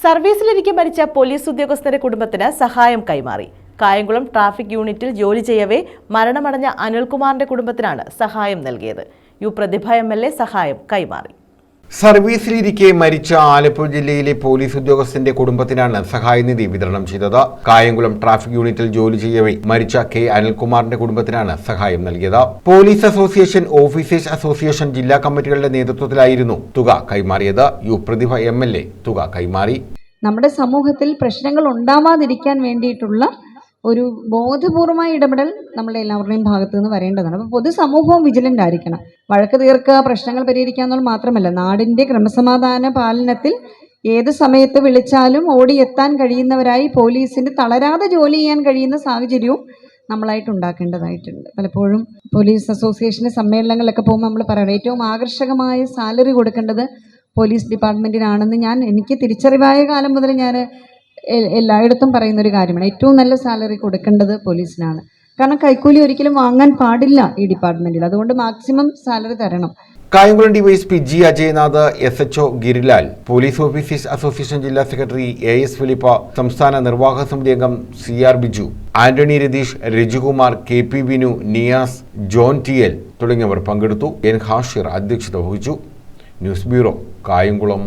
സർവീസിലിരിക്കെ മരിച്ച പോലീസ് ഉദ്യോഗസ്ഥരുടെ കുടുംബത്തിന് സഹായം കൈമാറി. കായംകുളം ട്രാഫിക് യൂണിറ്റിൽ ജോലി ചെയ്യവേ മരണമടഞ്ഞ അനിൽകുമാറിന്റെ കുടുംബത്തിനാണ് സഹായം നൽകിയത്. യു പ്രതിഭ എം സഹായം കൈമാറി. സർവീസിലിരിക്കെ മരിച്ച ആലപ്പുഴ ജില്ലയിലെ പോലീസ് ഉദ്യോഗസ്ഥന്റെ കുടുംബത്തിനാണ് സഹായനിധി വിതരണം ചെയ്തത്. കായംകുളം ട്രാഫിക് യൂണിറ്റിൽ ജോലി ചെയ്യവേ മരിച്ച കെ അനിൽകുമാറിന്റെ കുടുംബത്തിനാണ് സഹായം നൽകിയത്. പോലീസ് അസോസിയേഷൻ ഓഫീസേഴ്സ് അസോസിയേഷൻ ജില്ലാ കമ്മിറ്റികളുടെ നേതൃത്വത്തിലായിരുന്നു തുക കൈമാറിയത്. യു പ്രതിഭ എം തുക കൈമാറി. നമ്മുടെ സമൂഹത്തിൽ പ്രശ്നങ്ങൾ ഉണ്ടാവാതിരിക്കാൻ വേണ്ടിയിട്ടുള്ള ഒരു ബോധപൂർവമായ ഇടപെടൽ നമ്മുടെ എല്ലാവരുടെയും ഭാഗത്തു നിന്ന് വരേണ്ടതാണ്. അപ്പോൾ പൊതുസമൂഹവും വിജിലന്റ് ആയിരിക്കണം. വഴക്ക് തീർക്കുക പ്രശ്നങ്ങൾ പരിഹരിക്കുക എന്നുള്ളത് മാത്രമല്ല നാടിന്റെ ക്രമസമാധാന പാലനത്തിൽ ഏത് സമയത്ത് വിളിച്ചാലും ഓടിയെത്താൻ കഴിയുന്നവരായി പോലീസിന് തളരാതെ ജോലി ചെയ്യാൻ കഴിയുന്ന സാഹചര്യവും നമ്മളായിട്ട് ഉണ്ടാക്കേണ്ടതായിട്ടുണ്ട്. പലപ്പോഴും പോലീസ് അസോസിയേഷന്റെ സമ്മേളനങ്ങളിലൊക്കെ പോകുമ്പോൾ നമ്മൾ പറയണം ഏറ്റവും ആകർഷകമായ സാലറി കൊടുക്കേണ്ടത് പോലീസ് ഡിപ്പാർട്ട്മെന്റിനാണെന്ന് ഞാൻ എനിക്ക് തിരിച്ചറിവായ കാലം മുതൽ ഞാൻ എല്ലായിടത്തും പറയുന്ന ഒരു കാര്യമാണ്. ഏറ്റവും നല്ല സാലറി കൊടുക്കേണ്ടത് പോലീസിനാണ്. കാരണം കൈക്കൂലി ഒരിക്കലും വാങ്ങാൻ പാടില്ല ഈ ഡിപ്പാർട്ട്മെന്റിൽ. അതുകൊണ്ട് മാക്സിമം സാലറി തരണം. Kayamkulam DYSP G Ajayanath S H O Girilal police officers association ജില്ലാ സെക്രട്ടറി എ എസ് ഫിലിപ്പ സംസ്ഥാന നിർവാഹക സമിതി അംഗം C R Biju Antony Ratheesh Rajikumar K P Vinu Niyas John T L തുടങ്ങിയവർ പങ്കെടുത്തു. എൻ ഹാഷിർ അധ്യക്ഷത വഹിച്ചു. News bureau Kayamkulam.